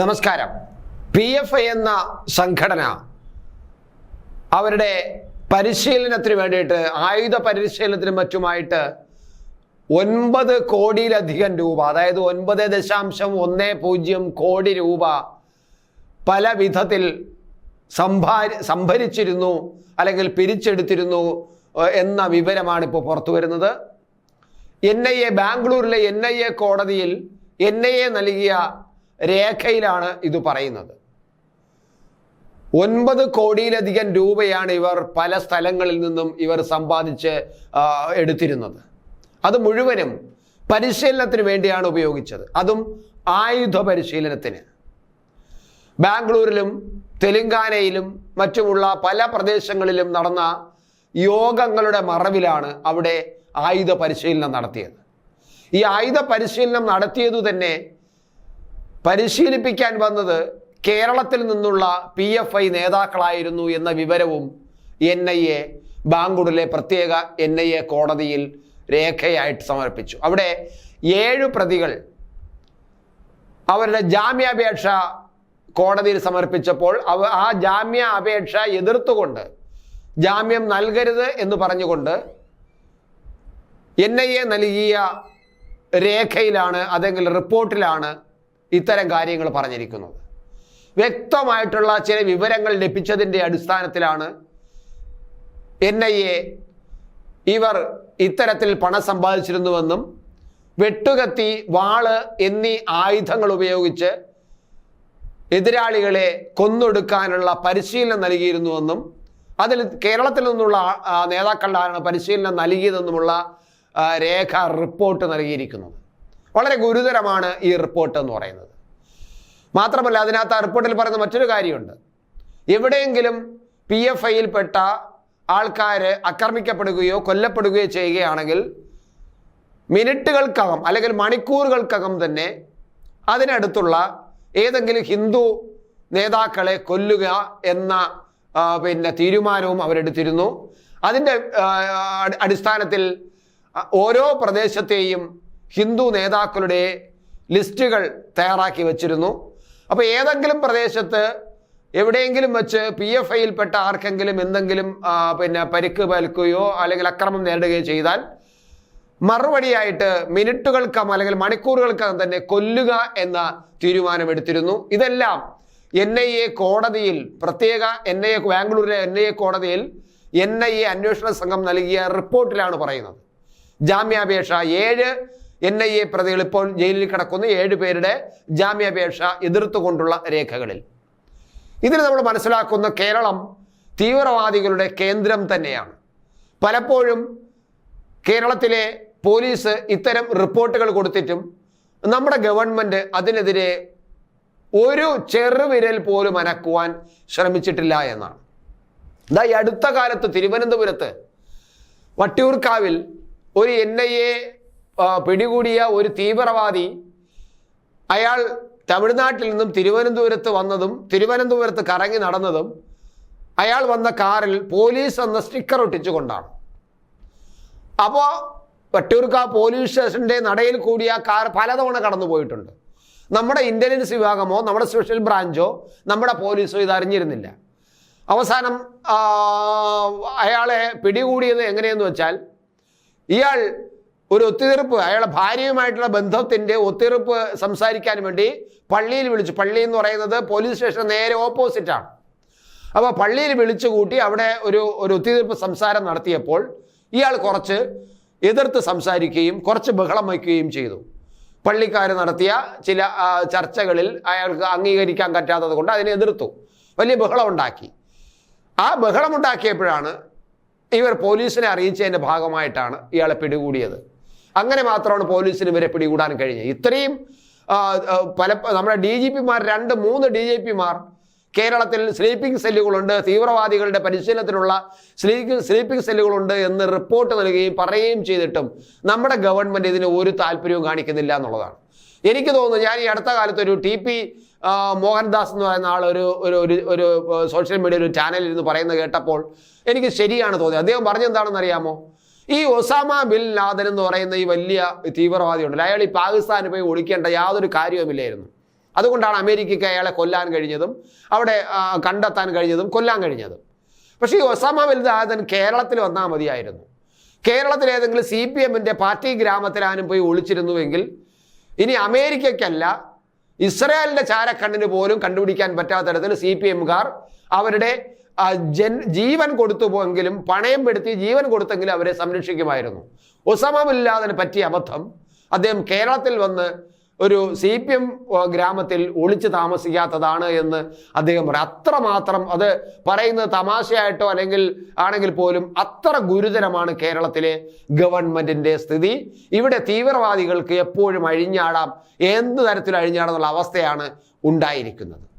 നമസ്കാരം. P F I എന്ന സംഘടന അവരുടെ പരിശീലനത്തിന് വേണ്ടിയിട്ട് ആയുധ പരിശീലനത്തിനും മറ്റുമായിട്ട് ഒൻപത് കോടിയിലധികം രൂപ അതായത് ഒൻപത് ദശാംശം ഒന്ന് പൂജ്യം കോടി രൂപ പല വിധത്തിൽ സംഭാരി സംഭരിച്ചിരുന്നു അല്ലെങ്കിൽ പിരിച്ചെടുത്തിരുന്നു എന്ന വിവരമാണ് ഇപ്പോൾ പുറത്തു വരുന്നത്. എൻ ഐ എ ബാംഗ്ലൂരിലെ എൻ ഐ എ കോടതിയിൽ എൻ ഐ എ നൽകിയ രേഖയിലാണ് ഇത് പറയുന്നത്. ഒൻപത് കോടിയിലധികം രൂപയാണ് ഇവർ പല സ്ഥലങ്ങളിൽ നിന്നും ഇവർ സമ്പാദിച്ച് എടുത്തിരുന്നത്. അത് മുഴുവനും പരിശീലനത്തിന് വേണ്ടിയാണ് ഉപയോഗിച്ചത്. അതും ആയുധ പരിശീലനത്തിന്. ബാംഗ്ലൂരിലും തെലുങ്കാനയിലും മറ്റുമുള്ള പല പ്രദേശങ്ങളിലും നടന്ന യോഗങ്ങളുടെ മറവിലാണ് അവിടെ ആയുധ പരിശീലനം നടത്തിയത്. ഈ ആയുധ പരിശീലനം നടത്തിയതു തന്നെ പരിശീലിപ്പിക്കാൻ വന്നത് കേരളത്തിൽ നിന്നുള്ള പി എഫ് ഐ നേതാക്കളായിരുന്നു എന്ന വിവരവും എൻ ഐ എ ബാങ്കുഡിലെ പ്രത്യേക എൻ ഐ എ കോടതിയിൽ രേഖയായിട്ട് സമർപ്പിച്ചു. അവിടെ ഏഴ് പ്രതികൾ അവരുടെ ജാമ്യാപേക്ഷ കോടതിയിൽ സമർപ്പിച്ചപ്പോൾ അവ ആ ജാമ്യ അപേക്ഷ എതിർത്തുകൊണ്ട് ജാമ്യം നൽകരുത് എന്ന് പറഞ്ഞുകൊണ്ട് എൻ ഐ എ നൽകിയ രേഖയിലാണ് അതെങ്കിൽ റിപ്പോർട്ടിലാണ് ഇത്തരം കാര്യങ്ങൾ പറഞ്ഞിരിക്കുന്നത്. വ്യക്തമായിട്ടുള്ള ചില വിവരങ്ങൾ ലഭിച്ചതിന്റെ അടിസ്ഥാനത്തിലാണ് എൻ ഐ എ ഇവർ ഇത്തരത്തിൽ പണം സമ്പാദിച്ചിരുന്നുവെന്നും വെട്ടുകത്തി വാൾ എന്നീ ആയുധങ്ങൾ ഉപയോഗിച്ച് എതിരാളികളെ കൊന്നൊടുക്കാനുള്ള പരിശീലനം നൽകിയിരുന്നുവെന്നും അതിൽ കേരളത്തിൽ നിന്നുള്ള നേതാക്കളുടെ പരിശീലനം നൽകിയതെന്നുമുള്ള രേഖ റിപ്പോർട്ട് നൽകിയിരിക്കുന്നത്. വളരെ ഗുരുതരമാണ് ഈ റിപ്പോർട്ട് എന്ന് പറയുന്നത്. മാത്രമല്ല അതിനകത്ത് ആ റിപ്പോർട്ടിൽ പറയുന്ന മറ്റൊരു കാര്യമുണ്ട്. എവിടെയെങ്കിലും പി എഫ് ഐയിൽപ്പെട്ട ആൾക്കാർ ആക്രമിക്കപ്പെടുകയോ കൊല്ലപ്പെടുകയോ ചെയ്യുകയാണെങ്കിൽ മിനിറ്റുകൾക്കകം അല്ലെങ്കിൽ മണിക്കൂറുകൾക്കകം തന്നെ അതിനടുത്തുള്ള ഏതെങ്കിലും ഹിന്ദു നേതാക്കളെ കൊല്ലുക എന്ന പിന്നെ തീരുമാനവും അവരെടുത്തിരുന്നു. അതിന്റെ അടിസ്ഥാനത്തിൽ ഓരോ പ്രദേശത്തെയും ഹിന്ദു നേതാക്കളുടെ ലിസ്റ്റുകൾ തയ്യാറാക്കി വച്ചിരുന്നു. അപ്പോൾ ഏതെങ്കിലും പ്രദേശത്ത് എവിടെയെങ്കിലും വെച്ച് പി എഫ് ഐയിൽപ്പെട്ട ആർക്കെങ്കിലും എന്തെങ്കിലും പിന്നെ പരിക്ക് പൽക്കുകയോ അല്ലെങ്കിൽ അക്രമം നേരിടുകയോ ചെയ്താൽ മറുപടിയായിട്ട് മിനിറ്റുകൾക്കും അല്ലെങ്കിൽ മണിക്കൂറുകൾക്കകം തന്നെ കൊല്ലുക എന്ന തീരുമാനമെടുത്തിരുന്നു. ഇതെല്ലാം എൻ ഐ എ കോടതിയിൽ പ്രത്യേക എൻ ഐ എ ബാംഗ്ലൂരിലെ എൻ ഐ എ കോടതിയിൽ എൻ ഐ എ അന്വേഷണ സംഘം നൽകിയ റിപ്പോർട്ടിലാണ് പറയുന്നത്. ജാമ്യാപേക്ഷ ഏഴ് എൻ ഐ എ പ്രതികൾ ഇപ്പോൾ ജയിലിൽ കിടക്കുന്ന. ഏഴ് പേരുടെ ജാമ്യാപേക്ഷ എതിർത്തുകൊണ്ടുള്ള രേഖകളിൽ. ഇതിൽ നമ്മൾ മനസ്സിലാക്കുന്ന കേരളം തീവ്രവാദികളുടെ കേന്ദ്രം തന്നെയാണ്. പലപ്പോഴും കേരളത്തിലെ പോലീസ് ഇത്തരം റിപ്പോർട്ടുകൾ കൊടുത്തിട്ടും നമ്മുടെ ഗവൺമെന്റ് അതിനെതിരെ ഒരു ചെറുവിരൽ പോലും അനക്കുവാൻ ശ്രമിച്ചിട്ടില്ല എന്നാണ്. ഇതാ ഈ അടുത്ത കാലത്ത് തിരുവനന്തപുരത്ത് വട്ടിയൂർക്കാവിൽ ഒരു എൻ ഐ എ പിടികൂടിയ ഒരു തീവ്രവാദി അയാൾ തമിഴ്നാട്ടിൽ നിന്നും തിരുവനന്തപുരത്ത് വന്നതും തിരുവനന്തപുരത്ത് കറങ്ങി നടന്നതും അയാൾ വന്ന കാറിൽ പോലീസ് എന്ന സ്റ്റിക്കർ ഒട്ടിച്ചുകൊണ്ടാണ്. അപ്പോൾ വട്ടിയൂർക്ക പോലീസ് സ്റ്റേഷന്റെ നടയിൽ കൂടി ആ കാർ പലതവണ കടന്നു പോയിട്ടുണ്ട്. നമ്മുടെ ഇന്റലിജൻസ് വിഭാഗമോ നമ്മുടെ സ്പെഷ്യൽ ബ്രാഞ്ചോ നമ്മുടെ പോലീസോ ഇത് അറിഞ്ഞിരുന്നില്ല. അവസാനം അയാളെ പിടികൂടിയത് എങ്ങനെയെന്ന് വെച്ചാൽ ഇയാൾ ഒരു ഒത്തുതീർപ്പ് അയാളെ ഭാര്യയുമായിട്ടുള്ള ബന്ധത്തിന്റെ ഒത്തുതീർപ്പ് സംസാരിക്കാൻ വേണ്ടി പള്ളിയിൽ വിളിച്ചു. പള്ളി എന്ന് പറയുന്നത് പോലീസ് സ്റ്റേഷൻ നേരെ ഓപ്പോസിറ്റാണ് അപ്പോൾ പള്ളിയിൽ വിളിച്ചു കൂട്ടി അവിടെ ഒരു ഒരു ഒത്തുതീർപ്പ് സംസാരം നടത്തിയപ്പോൾ ഇയാൾ കുറച്ച് എതിർത്ത് സംസാരിക്കുകയും കുറച്ച് ബഹളം വയ്ക്കുകയും ചെയ്തു. പള്ളിക്കാർ നടത്തിയ ചില ചർച്ചകളിൽ അയാൾക്ക് അംഗീകരിക്കാൻ പറ്റാത്തത് കൊണ്ട് അതിനെ എതിർത്തു. വലിയ ബഹളം ഉണ്ടാക്കി. ആ ബഹളമുണ്ടാക്കിയപ്പോഴാണ് ഇവർ പോലീസിനെ അറിയിച്ചതിന്റെ ഭാഗമായിട്ടാണ് ഇയാളെ പിടികൂടിയത്. അങ്ങനെ മാത്രമാണ് പോലീസിന് ഇവരെ പിടികൂടാൻ കഴിഞ്ഞത്. ഇത്രയും പല നമ്മുടെ ഡി ജി പിമാർ രണ്ട് മൂന്ന് ഡി ജി പിമാർ കേരളത്തിൽ സ്ലീപ്പിംഗ് സെല്ലുകളുണ്ട് തീവ്രവാദികളുടെ പരിശീലനത്തിനുള്ള സ്ലീപ്പിംഗ് സ്ലീപ്പിംഗ് സെല്ലുകളുണ്ട് എന്ന് റിപ്പോർട്ട് നൽകുകയും പറയുകയും ചെയ്തിട്ടും നമ്മുടെ ഗവൺമെന്റ് ഇതിന് ഒരു താല്പര്യവും കാണിക്കുന്നില്ല എന്നുള്ളതാണ്. എനിക്ക് തോന്നുന്നു ഞാൻ ഈ അടുത്ത കാലത്ത് ഒരു ടി പി മോഹൻദാസ് എന്ന് പറയുന്ന ആൾ ഒരു ഒരു ഒരു- സോഷ്യൽ മീഡിയയിൽ ഒരു ചാനലിൽ ഇരുന്ന് പറയുന്നത് കേട്ടപ്പോൾ എനിക്ക് ശരിയാണ് തോന്നിയത്. അദ്ദേഹം പറഞ്ഞെന്താണെന്ന് അറിയാമോ ഈ ഒസാമ ബിൻ ലാദൻ എന്ന് പറയുന്ന ഈ വലിയ തീവ്രവാദി ഉണ്ടല്ലോ അയാൾ ഈ പാകിസ്ഥാനിൽ പോയി ഒളിക്കേണ്ട യാതൊരു കാര്യവുമില്ലായിരുന്നു. അതുകൊണ്ടാണ് അമേരിക്കയ്ക്ക് അയാളെ കൊല്ലാൻ കഴിഞ്ഞതും അവിടെ കണ്ടെത്താൻ കഴിഞ്ഞതും കൊല്ലാൻ കഴിഞ്ഞതും. പക്ഷേ ഈ ഒസാമ ബിൻ ലാദൻ കേരളത്തിൽ വന്നാൽ മതിയായിരുന്നു. കേരളത്തിൽ ഏതെങ്കിലും സി പി എമ്മിന്റെ പാർട്ടി ഗ്രാമത്തിലാനും പോയി ഒളിച്ചിരുന്നുവെങ്കിൽ ഇനി അമേരിക്കയ്ക്കല്ല ഇസ്രായേലിന്റെ ചാരക്കണ്ണിന് പോലും കണ്ടുപിടിക്കാൻ പറ്റാത്ത തരത്തിൽ സി പി എമ്മുകാർ അവരുടെ ജൻ ജീവൻ കൊടുത്തു പോയെങ്കിലും പണയം പെടുത്തി ജീവൻ കൊടുത്തെങ്കിലും അവരെ സംരക്ഷിക്കുമായിരുന്നു. ഒസാമ പറ്റിയ അബദ്ധം. അദ്ദേഹം കേരളത്തിൽ വന്ന് ഒരു സി പി എം ഗ്രാമത്തിൽ ഒളിച്ചു താമസിക്കാത്തതാണ് എന്ന് അദ്ദേഹം പറയും അത്രമാത്രം അത് പറയുന്നത് തമാശയായിട്ടോ അല്ലെങ്കിൽ ആണെങ്കിൽ പോലും അത്ര ഗുരുതരമാണ് കേരളത്തിലെ ഗവൺമെന്റിന്റെ സ്ഥിതി. ഇവിടെ തീവ്രവാദികൾക്ക് എപ്പോഴും അഴിഞ്ഞാടാം എന്ത് തരത്തിൽ അഴിഞ്ഞാടാന്നുള്ള അവസ്ഥയാണ് ഉണ്ടായിരിക്കുന്നത്.